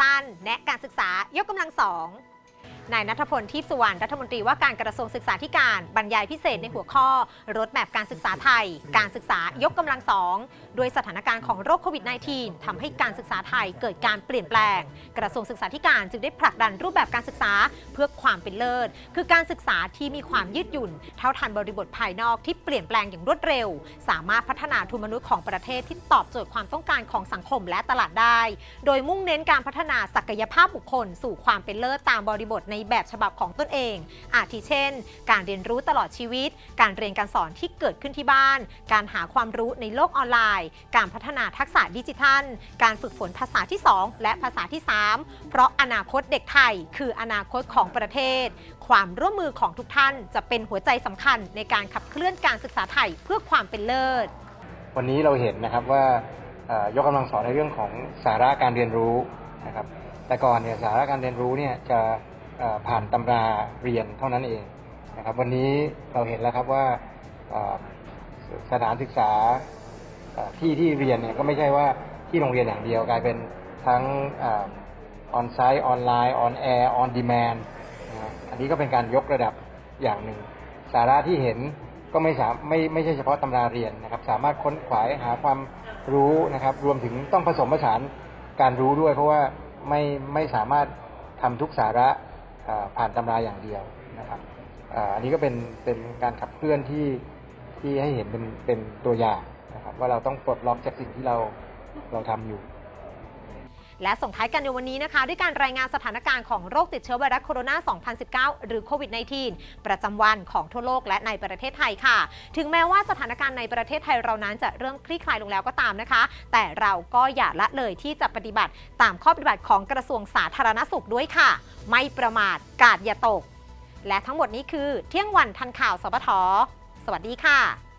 ตัน และการศึกษายกกำลังสองนายนัทพลทิพสุวรรณรัฐมนตรีว่าการกระทรวงศึกษาธิการบรรยายพิเศษในหัวข้อรถแมพการศึกษาไทย การศึกษายกกำลังสองด้วยสถานการณ์ของโรคโควิด -19 ทำให้การศึกษาไทยเกิดการเปลี่ยนแปลง กระทรวงศึกษาธิการจึงได้ผลักดันรูปแบบการศึกษาเพื่อความเป็นเลิศ คือการศึกษาที่มีความยืดหยุ่น เท่าทันบริบทภายนอกที่เปลี่ยนแปลงอย่างรวดเร็ว สามารถพัฒนาทุนมนุษย์ของประเทศที่ตอบโจทย์ความต้องการของสังคมและตลาดได้ โดยมุ่งเน้นการพัฒนาศักยภาพบุคคล สู่ความเป็นเลิศตามบริบทในแบบฉบับของตนเอง อาทิเช่น การเรียนรู้ตลอดชีวิต การเรียนการสอนที่เกิดขึ้นที่บ้าน การหาความรู้ในโลกออนไลน์ การพัฒนาทักษะดิจิทัล การฝึกฝนภาษาที่ 2 และภาษาที่ 3 เพราะอนาคตเด็กไทย คืออนาคตของประเทศ ความร่วมมือของทุกท่านจะเป็นหัวใจสำคัญในการขับเคลื่อนการศึกษาไทยเพื่อความเป็นเลิศ วันนี้เราเห็นนะครับว่ายกกำลังสอนในเรื่องของสาระการเรียนรู้นะครับ แต่ก่อนเนี่ยสาระการเรียนรู้เนี่ยจะ ผ่านตำราเรียนเท่านั้นเองนะครับ วันนี้เราเห็นแล้วครับว่าสถานศึกษาที่ที่เรียนเนี่ยก็ไม่ใช่ว่าที่โรงเรียนอย่างเดียวกลายเป็นทั้งออนไซต์ออนไลน์ออนแอร์ออนดีแมนอันนี้ก็เป็นการยกระดับอย่างหนึ่ง สาระที่เห็นก็ไม่สามไม่ไม่ใช่เฉพาะตำราเรียนนะครับ สามารถค้นขวายหาความรู้นะครับ รวมถึงต้องผสมผสานการรู้ด้วย เพราะว่าไม่ไม่สามารถทำทุกสาระ ผ่านตำราอย่างเดียวนะครับอันนี้ก็เป็นเป็นการขับเคลื่อนที่ที่ให้เห็นเป็นเป็นตัวอย่างนะครับ ว่าเราต้องปลดล็อกจากสิ่งที่เราเราทำอยู่ และส่งท้ายกันในวันนี้นะคะ ด้วยการรายงานสถานการณ์ของโรคติดเชื้อไวรัสโคโรนา 2019 หรือโควิด -19 ประจำวันของทั่วโลกและในประเทศไทยค่ะ ถึงแม้ว่าสถานการณ์ในประเทศไทยเรานั้นจะเริ่มคลี่คลายลงแล้วก็ตามนะคะ แต่เราก็อย่าละเลยที่จะปฏิบัติตามข้อปฏิบัติของกระทรวงสาธารณสุขด้วยค่ะ ไม่ประมาทกาดอย่าตก และทั้งหมดนี้คือเที่ยงวันทันข่าวสปทสวัสดีค่ะ